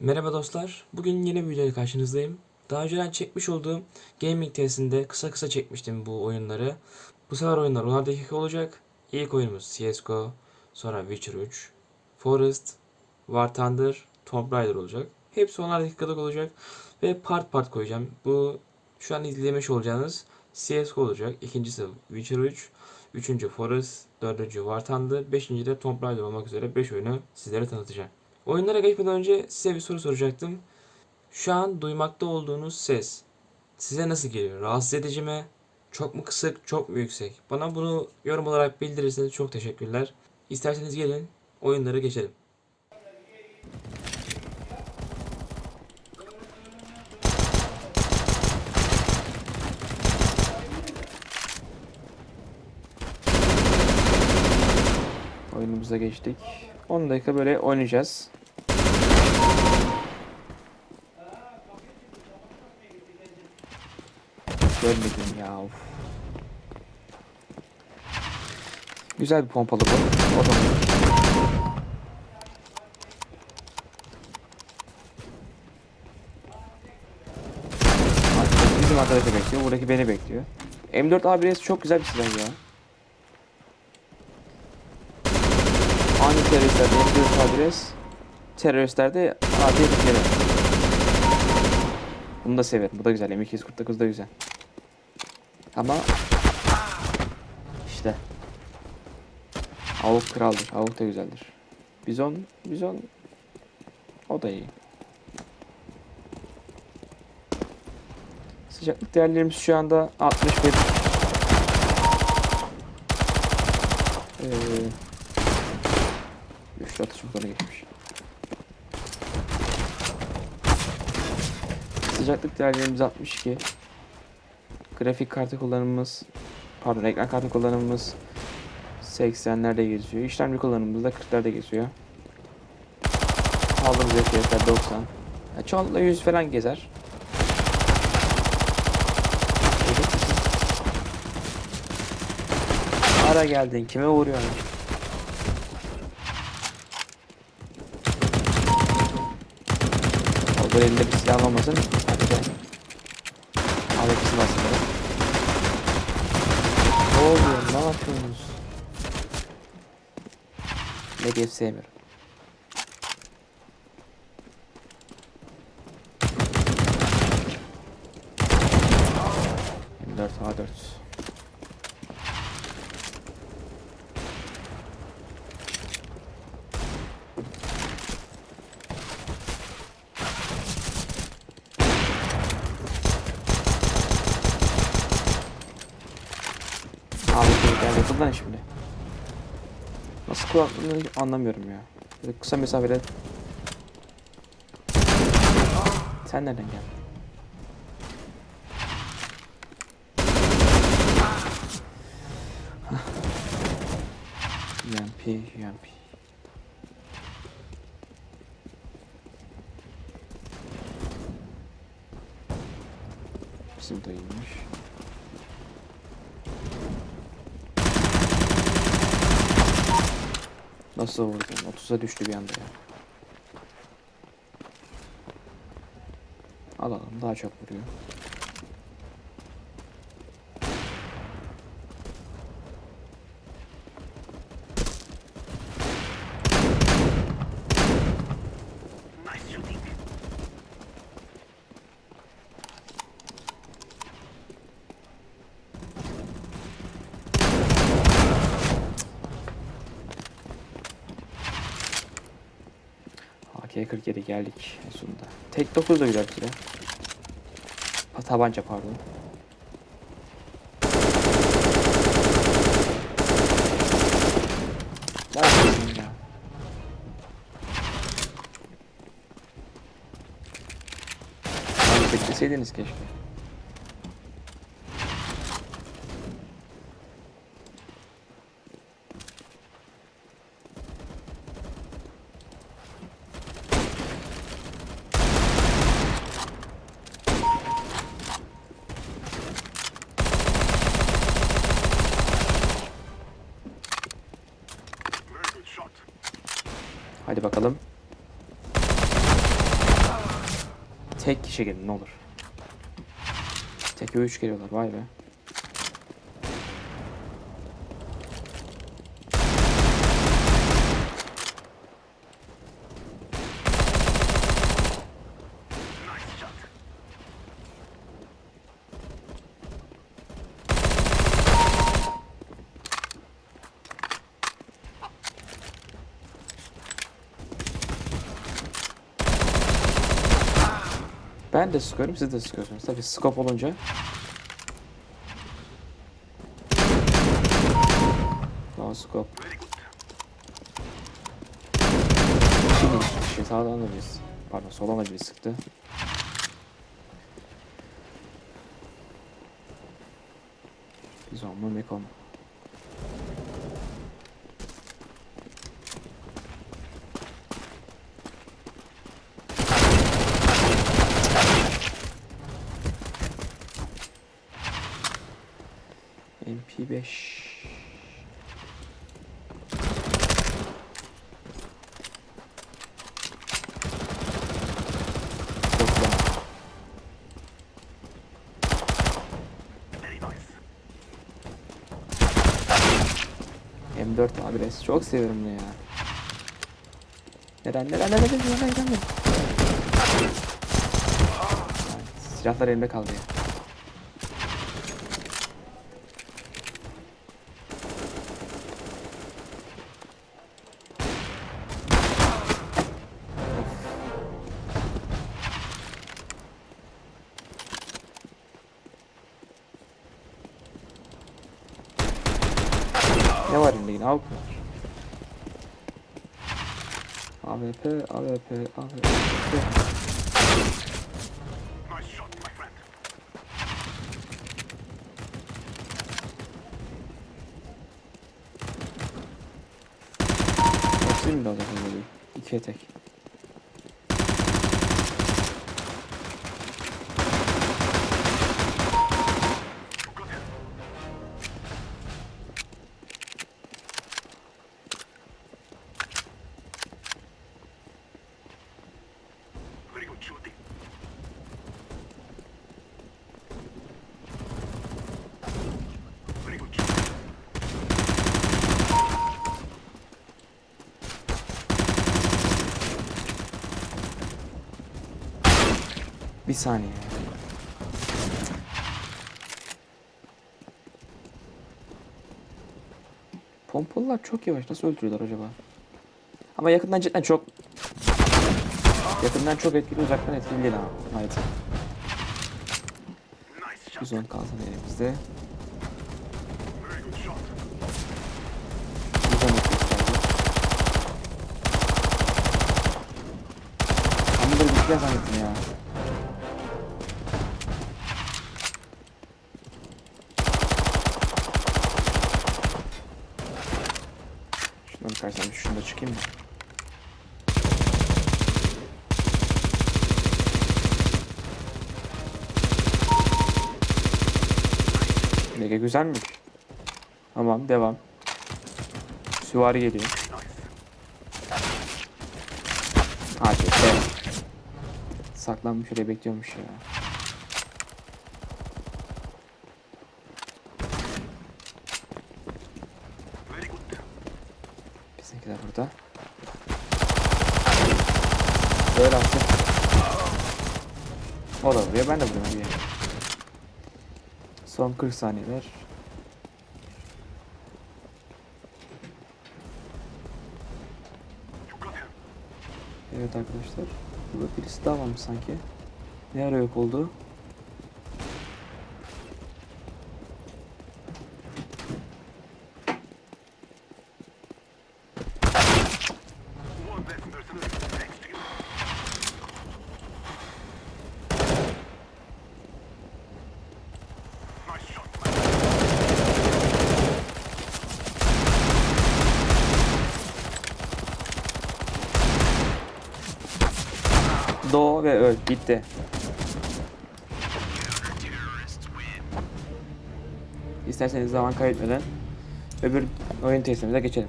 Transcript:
Merhaba dostlar. Bugün yeni bir videoyla karşınızdayım. Daha önceden çekmiş olduğum gaming testinde kısa kısa çekmiştim bu oyunları. Bu sefer oyunlar 10'ar dakika olacak. İlk oyunumuz CSGO, sonra Witcher 3, Forest, War Thunder, Tomb Raider olacak. Hepsi 10'ar dakikalık olacak ve part part koyacağım. Bu şu an izlemiş olacağınız CSGO olacak. İkincisi Witcher 3, üçüncü Forest, dördüncü War Thunder, beşinci de Tomb Raider olmak üzere 5 oyunu sizlere tanıtacağım. Oyunlara geçmeden önce size bir soru soracaktım. Şu an duymakta olduğunuz ses size nasıl geliyor? Rahatsız edici mi? Çok mu kısık, çok mu yüksek? Bana bunu yorum olarak bildirirseniz çok teşekkürler. İsterseniz gelin oyunlara geçelim. Oyunumuza geçtik. 10 dakika böyle oynayacağız. Görmedim ya. Of. Güzel bir pompalı bu. O Arkadaş Bizim arkadaşı bekliyor. Buradaki beni bekliyor. M4 ABS çok güzel bir silah ya. Aynı teröristlerde M4 adres, teröristlerde AD yeri. Bunu da severim. Bu da güzel. M249 da güzel. Ama işte Avuk kraldır. Avuk da güzeldir. Bizon, bizon o da iyi. Sıcaklık değerlerimiz şu anda 61. Atışmaları geçmiş. Sıcaklık değerlerimiz 62. Grafik kartı kullanımımız pardon ekran kartı kullanımımız 80'lerde geziyor. İşlemci kullanımımız da 40'larda geziyor. Aldığımız FPS'ler 90. Ya çoğunlukla 100 falan gezer. Ara geldin kime vuruyorsun? Olur elinde bir silah olmasın. Hadi be. Al hepsini aslında. Ne oluyor? Ne yapıyorsunuz? Medyayı sevmiyorum. M4 A4 Abi gel yapıl lan şimdi. Nasıl kullandığını anlamıyorum ya. Böyle kısa mesafede. Sen nereden geldin? UMP, UMP. Bizim dayıymış. Nasıl vurdun? 30'a düştü bir anda ya. Alalım daha çok vuruyor. AK-47 geldik en sonunda. Tek 9 da güzel silah. Tabanca pardon. Bekleseydiniz keşke. Hadi bakalım. Tek kişi gelin ne olur. Teke 3 geliyorlar vay be. Ben de sıkıyorum siz de sıkıyorsunuz. Tabi scope olunca. No scope. Şimdi şey sağdan da biz. Pardon soldan da bir sıktı. Biz olma mekon. MP5 Çok güzel. M4 adres. Çok seviyorum bunu ya. Neden neden neden neden neden? Ay, Silahlar elimde kaldı ya. Ne var elinde yine? Avuk mu var? AWP, AWP, AWP. Nasıl mi lazım böyle? İkiye tek. Saniye. Pompalılar çok yavaş. Nasıl öldürüyorlar acaba? Ama yakından cidden çok... Yakından çok etkili, uzaktan etkili değil ha. Evet. Biz onu kalsın elimizde. Ben bunları bitkiler zannettim ya. Şundan kaçsam şunu da çıkayım mı? Mega güzelmiş. Tamam devam. Süvari geliyor. Hadi be. Saklanmış şuraya bekliyormuş ya. Burada. Böyle artık. O da vuruyor ben de vuruyorum yere. Son 40 saniyeler. Evet arkadaşlar. Burada birisi daha varmış sanki. Ne ara yok oldu? Doğ ve öl. Bitti. İsterseniz zaman kaybetmeden öbür oyun testimize geçelim.